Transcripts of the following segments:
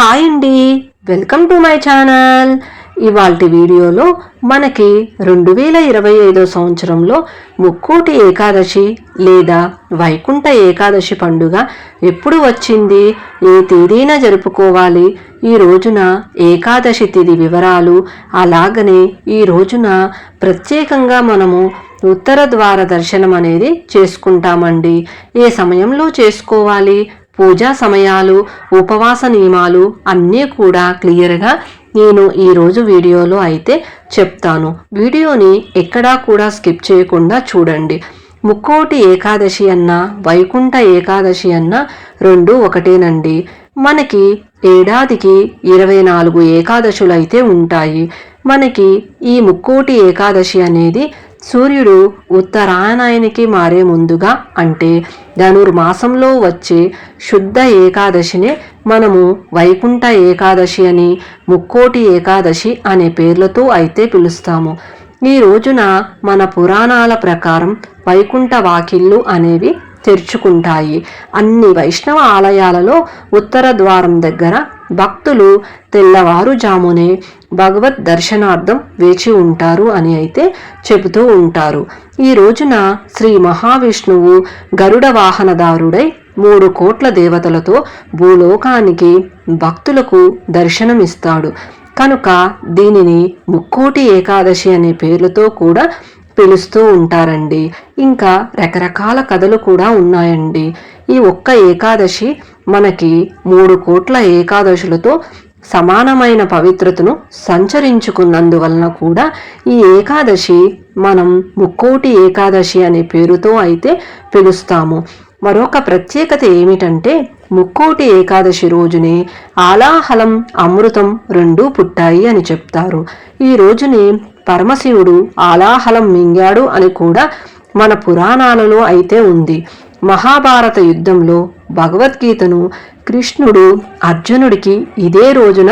Hi అండి. Welcome to my channel. ఇవాళ వీడియోలో మనకి రెండు వేల ఇరవై ఐదో సంవత్సరంలో ముక్కోటి ఏకాదశి లేదా వైకుంఠ ఏకాదశి పండుగ ఎప్పుడు వచ్చింది? ఏ తేదీన జరుపుకోవాలి? ఈ రోజున ఏకాదశి తిథి వివరాలు అలాగనే ఈ రోజున ప్రత్యేకంగా మనము ఉత్తర ద్వార దర్శనం అనేది చేసుకుంటామండి. ఏ సమయంలో చేసుకోవాలి? పూజా సమయాలు ఉపవాస నియమాలు అన్నీ కూడా క్లియర్గా నేను ఈరోజు వీడియోలో అయితే చెప్తాను. వీడియోని ఎక్కడా కూడా స్కిప్ చేయకుండా చూడండి. ముక్కోటి ఏకాదశి అన్న వైకుంఠ ఏకాదశి అన్న రెండు ఒకటేనండి. మనకి ఏడాదికి ఇరవై నాలుగు ఏకాదశులు అయితే ఉంటాయి. మనకి ఈ ముక్కోటి ఏకాదశి అనేది సూర్యుడు ఉత్తరాయణాయనికి మారే ముందుగా అంటే ధనుర్మాసంలో వచ్చే శుద్ధ ఏకాదశినే మనము వైకుంఠ ఏకాదశి అని ముక్కోటి ఏకాదశి అనే పేర్లతో అయితే పిలుస్తాము. ఈ రోజున మన పురాణాల ప్రకారం వైకుంఠ వాకిళ్ళు అనేవి తెరుచుకుంటాయి. అన్ని వైష్ణవ ఆలయాలలో ఉత్తర ద్వారం దగ్గర భక్తులు తెల్లవారుజామునే భగవద్ దర్శనార్థం వేచి ఉంటారు అని అయితే చెబుతూ ఉంటారు. ఈ రోజున శ్రీ మహావిష్ణువు గరుడ వాహనదారుడై మూడు కోట్ల దేవతలతో భూలోకానికి భక్తులకు దర్శనమిస్తాడు. కనుక దీనిని ముక్కోటి ఏకాదశి అనే పేర్లతో కూడా పిలుస్తూ ఉంటారండి. ఇంకా రకరకాల కథలు కూడా ఉన్నాయండి. ఈ ఒక్క ఏకాదశి మనకి మూడు కోట్ల ఏకాదశులతో సమానమైన పవిత్రతను సంచరించుకున్నందువలన కూడా ఈ ఏకాదశి మనం ముక్కోటి ఏకాదశి అనే పేరుతో అయితే పిలుస్తాము. మరొక ప్రత్యేకత ఏమిటంటే ముక్కోటి ఏకాదశి రోజునే ఆలాహలం అమృతం రెండూ పుట్టాయి అని చెప్తారు. ఈ రోజునే పరమశివుడు ఆలాహలం మింగాడు అని కూడా మన పురాణాలలో అయితే ఉంది. మహాభారత యుద్ధంలో భగవద్గీతను కృష్ణుడు అర్జునుడికి ఇదే రోజున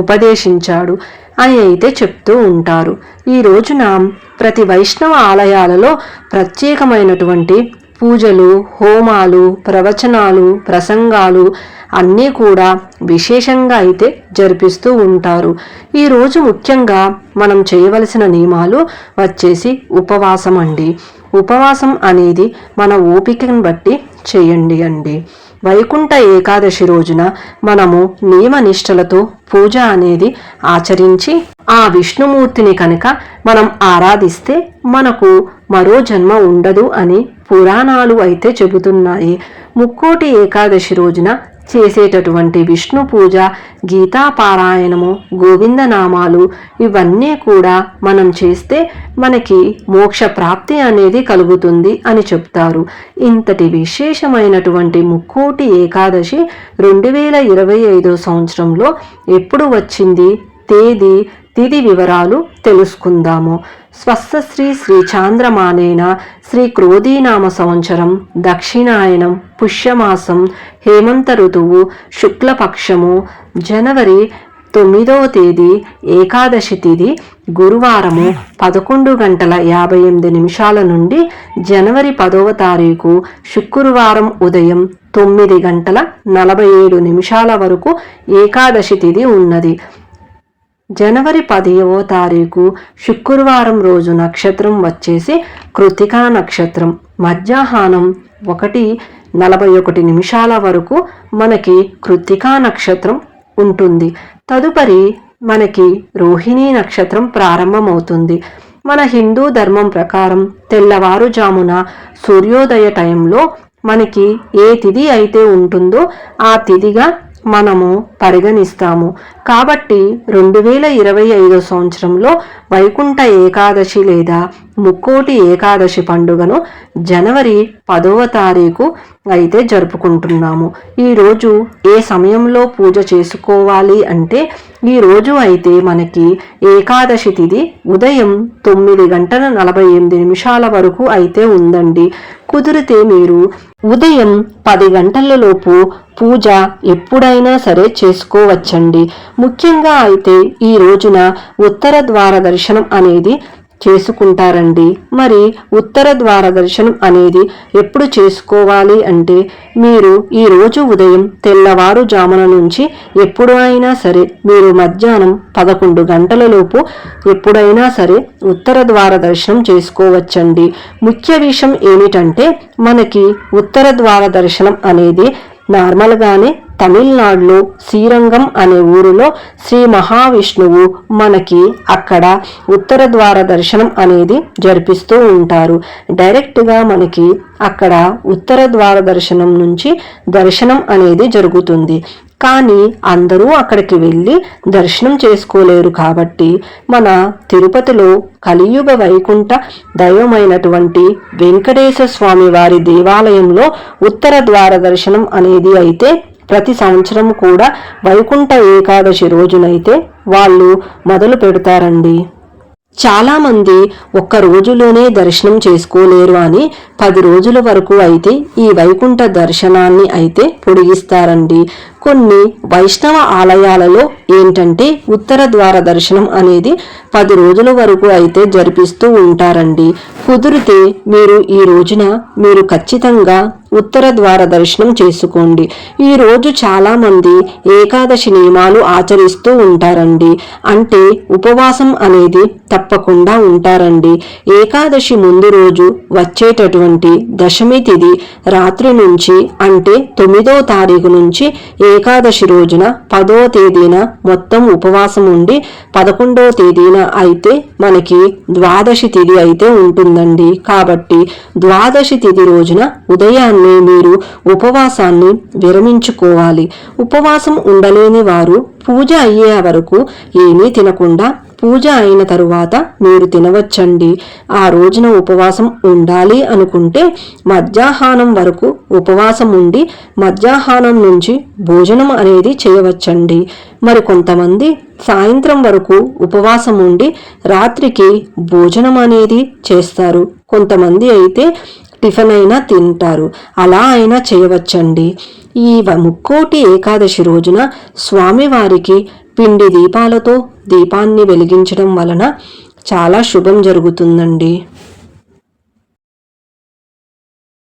ఉపదేశించాడు అని అయితే చెప్తూ ఉంటారు. ఈ రోజున ప్రతి వైష్ణవ ఆలయాలలో ప్రత్యేకమైనటువంటి పూజలు హోమాలు ప్రవచనాలు ప్రసంగాలు అన్నీ కూడా విశేషంగా అయితే జరిపిస్తూ ఉంటారు. ఈరోజు ముఖ్యంగా మనం చేయవలసిన నియమాలు వచ్చేసి ఉపవాసం అండి ఉపవాసం అనేది మన ఓపికను బట్టి చేయండి అండి. వైకుంఠ ఏకాదశి రోజున మనము నియమ నిష్టలతో పూజ అనేది ఆచరించి ఆ విష్ణుమూర్తిని కనుక మనం ఆరాధిస్తే మనకు మరో జన్మ ఉండదు అని పురాణాలు అయితే చెబుతున్నాయి. ముక్కోటి ఏకాదశి రోజున చేసేటటువంటి విష్ణు పూజ గీతాపారాయణము గోవిందనామాలు ఇవన్నీ కూడా మనం చేస్తే మనకి మోక్ష ప్రాప్తి అనేది కలుగుతుంది అని చెప్తారు. ఇంతటి విశేషమైనటువంటి ముక్కోటి ఏకాదశి రెండు వేల ఇరవై ఐదో సంవత్సరంలో ఎప్పుడు వచ్చింది? తేదీ తిది వివరాలు తెలుసుకుందాము. స్వస్థశ్రీ శ్రీ చాంద్రమానేన శ్రీ క్రోధీనామ సంవత్సరం దక్షిణాయనం పుష్యమాసం హేమంత ఋతువు శుక్లపక్షము జనవరి తొమ్మిదవ తేదీ ఏకాదశి తేదీ గురువారము పదకొండు గంటల యాభై ఎనిమిది నిమిషాల నుండి జనవరి పదవ తారీఖు శుక్రవారం ఉదయం తొమ్మిది గంటల నలభై ఏడు నిమిషాల వరకు ఏకాదశి తిథి ఉన్నది. జనవరి పదివ తారీఖు శుక్రవారం రోజు నక్షత్రం వచ్చేసి కృతికా నక్షత్రం. మధ్యాహ్నం ఒకటి నలభై ఒకటి నిమిషాల వరకు మనకి కృతికా నక్షత్రం ఉంటుంది. తదుపరి మనకి రోహిణీ నక్షత్రం ప్రారంభమవుతుంది. మన హిందూ ధర్మం ప్రకారం తెల్లవారుజామున సూర్యోదయ టైంలో మనకి ఏ తిథి అయితే ఉంటుందో ఆ తిథిగా మనము పరిగణిస్తాము. కాబట్టి రెండు వేల ఇరవై ఐదో సంవత్సరంలో వైకుంఠ ఏకాదశి లేదా ముక్కోటి ఏకాదశి పండుగను జనవరి పదవ తారీఖు అయితే జరుపుకుంటున్నాము. ఈరోజు ఏ సమయంలో పూజ చేసుకోవాలి అంటే ఈరోజు అయితే మనకి ఏకాదశి తిథి ఉదయం తొమ్మిది గంటల నలభై ఎనిమిది నిమిషాల వరకు అయితే ఉందండి. కుదిరితే మీరు ఉదయం పది గంటలలోపు పూజ ఎప్పుడైనా సరే చేసుకోవచ్చండి. ముఖ్యంగా అయితే ఈ రోజున ఉత్తర ద్వార దర్శనం అనేది చేసుకుంటారండి. మరి ఉత్తర ద్వార దర్శనం అనేది ఎప్పుడు చేసుకోవాలి అంటే మీరు ఈ రోజు ఉదయం తెల్లవారుజామున నుంచి ఎప్పుడు అయినా సరే మీరు మధ్యాహ్నం పదకొండు గంటలలోపు ఎప్పుడైనా సరే ఉత్తర ద్వార దర్శనం చేసుకోవచ్చండి. ముఖ్య విషయం ఏమిటంటే మనకి ఉత్తర ద్వార దర్శనం అనేది నార్మల్గానే తమిళనాడులో శ్రీరంగం అనే ఊరిలో శ్రీ మహావిష్ణువు మనకి అక్కడ ఉత్తర ద్వార దర్శనం అనేది జరిపిస్తూ ఉంటారు. డైరెక్ట్గా మనకి అక్కడ ఉత్తర ద్వార దర్శనం నుంచి దర్శనం అనేది జరుగుతుంది. కానీ అందరూ అక్కడికి వెళ్ళి దర్శనం చేసుకోలేరు కాబట్టి మన తిరుపతిలో కలియుగ వైకుంఠ దైవమైనటువంటి వెంకటేశ్వర స్వామి వారి దేవాలయంలో ఉత్తర ద్వార దర్శనం అనేది అయితే ప్రతి సంవత్సరం కూడా వైకుంఠ ఏకాదశి రోజునైతే వాళ్ళు మొదలు పెడతారండి. చాలామంది ఒక్క రోజులోనే దర్శనం చేసుకోలేరు అని పది రోజుల వరకు అయితే ఈ వైకుంఠ దర్శనాన్ని అయితే పొడిగిస్తారండి. కొన్ని వైష్ణవ ఆలయాలలో ఏంటంటే ఉత్తర ద్వార దర్శనం అనేది పది రోజుల వరకు అయితే జరిపిస్తూ ఉంటారండి. కుదిరితే మీరు ఈ రోజున మీరు ఖచ్చితంగా ఉత్తర ద్వార దర్శనం చేసుకోండి. ఈ రోజు చాలామంది ఏకాదశి నియమాలు ఆచరిస్తూ ఉంటారండి. అంటే ఉపవాసం అనేది తప్పకుండా ఉంటారండి. ఏకాదశి ముందు రోజు వచ్చేటటువంటి దశమి తిథి రాత్రి నుంచి అంటే తొమ్మిదో తారీఖు నుంచి ఏకాదశి రోజున పదో తేదీన మొత్తం ఉపవాసం ఉండి పదకొండో తేదీన అయితే మనకి ద్వాదశి తిథి అయితే ఉంటుందండి. కాబట్టి ద్వాదశి తిథి రోజున ఉదయాన్నే మీరు ఉపవాసాన్ని విరమించుకోవాలి. ఉపవాసం ఉండలేని వారు పూజ అయ్యే వరకు ఏమీ తినకుండా పూజ అయిన తరువాత మీరు తినవచ్చండి. ఆ రోజున ఉపవాసం ఉండాలి అనుకుంటే మధ్యాహ్నం వరకు ఉపవాసం ఉండి మధ్యాహ్నం నుంచి భోజనం అనేది చేయవచ్చండి. మరి కొంతమంది సాయంత్రం వరకు ఉపవాసం ఉండి రాత్రికి భోజనం అనేది చేస్తారు. కొంతమంది అయితే టిఫిన్ అయినా తింటారు. అలా అయినా చేయవచ్చండి. ఈ ముక్కోటి ఏకాదశి రోజున స్వామివారికి పిండి దీపాలతో దీపాన్ని వెలిగించడం వలన చాలా శుభం జరుగుతుందండి.